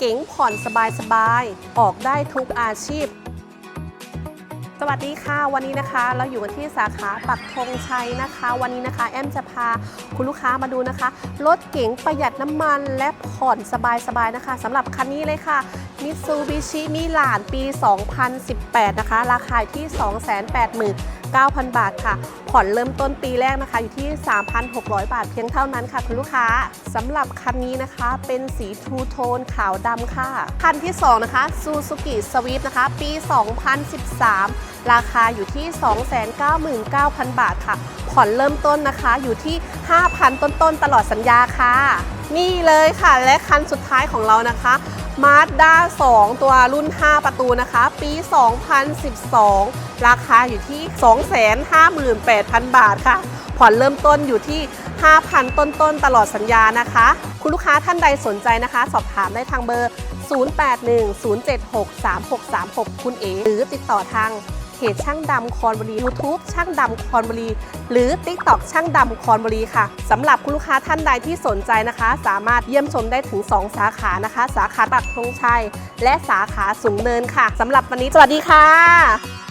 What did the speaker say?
เก๋งผ่อนสบายสบายออกได้ทุกอาชีพ สวัสดีค่ะวันนี้นะคะ เราอยู่กันที่สาขาปักธงชัยนะคะ วันนี้นะคะ แอมจะพาคุณลูกค้ามาดูนะคะรถเก๋งประหยัดน้ำมันและผ่อนสบายสบายนะคะสำหรับคันนี้เลยค่ะมิตซูบิชิมิลานปี 2018 นะคะ ราคาที่ 2 8 0 0 0 0 9,000 บาทค่ะ ผ่อนเริ่มต้นปีแรกนะคะ อยู่ที่ 3,600 บาทเพียงเท่านั้นค่ะ คุณลูกค้าสำหรับคันนี้นะคะเป็นสีทูโทนขาวดำค่ะ คันที่ 2 นะคะ Suzuki Swift นะคะ ปี 2013 ราคาอยู่ที่ 299,000 บาทค่ะ ผ่อนเริ่มต้นนะคะอยู่ที่ 5,000 ต้นๆตลอดสัญญาค่ะ นี่เลยค่ะ และคันสุดท้ายของเรานะคะ Mazda 2 ตัวรุ่น 5 ประตูนะคะ ปี 2012 ราคาอยู่ที่ 258,000 บาทค่ะ ผ่อนเริ่มต้นอยู่ที่ 5,000 ต้นๆตลอดสัญญานะคะ คุณลูกค้าท่านใดสนใจนะคะ สอบถามได้ทางเบอร์ 0810763636 คุณเอ๋หรือติดต่อทาง เพจช่างดำคอนบุรี YouTube ช่างดำคอนบุรี หรือ TikTok ช่างดำคอนบุรีค่ะสำหรับคุณลูกค้าท่านใดที่สนใจนะคะ สามารถเยี่ยมชมได้ถึง 2 สาขานะคะ สาขาปักธงชัย และสาขาสูงเนินค่ะสำหรับวันนี้สวัสดีค่ะ